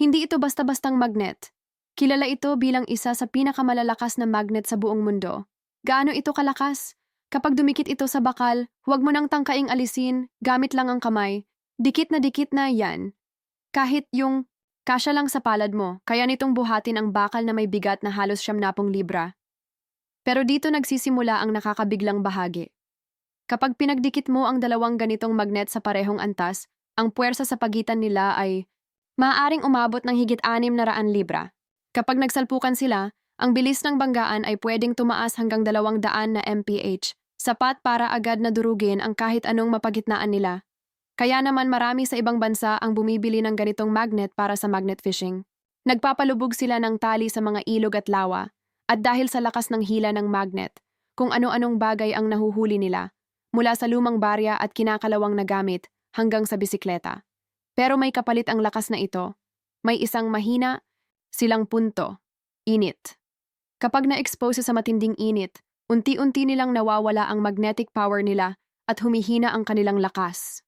Hindi ito basta-bastang magnet. Kilala ito bilang isa sa pinakamalalakas na magnet sa buong mundo. Gaano ito kalakas? Kapag dumikit ito sa bakal, huwag mo nang tangkaing alisin, gamit lang ang kamay. Dikit na dikit na yan. Kahit yung kasya lang sa palad mo, kaya nitong buhatin ang bakal na may bigat na halos siyam napong libra. Pero dito nagsisimula ang nakakabiglang bahagi. Kapag pinagdikit mo ang dalawang ganitong magnet sa parehong antas, ang puwersa sa pagitan nila ay maaaring umabot ng higit anim na raan libra. Kapag nagsalpukan sila, ang bilis ng banggaan ay pwedeng tumaas hanggang dalawang daan na mph, sapat para agad na durugin ang kahit anong mapagitnaan nila. Kaya naman marami sa ibang bansa ang bumibili ng ganitong magnet para sa magnet fishing. Nagpapalubog sila ng tali sa mga ilog at lawa, at dahil sa lakas ng hila ng magnet, kung ano-anong bagay ang nahuhuli nila, mula sa lumang barya at kinakalawang na gamit hanggang sa bisikleta. Pero may kapalit ang lakas na ito. May isang mahina, silang punto, init. Kapag na-expose sa matinding init, unti-unti nilang nawawala ang magnetic power nila at humihina ang kanilang lakas.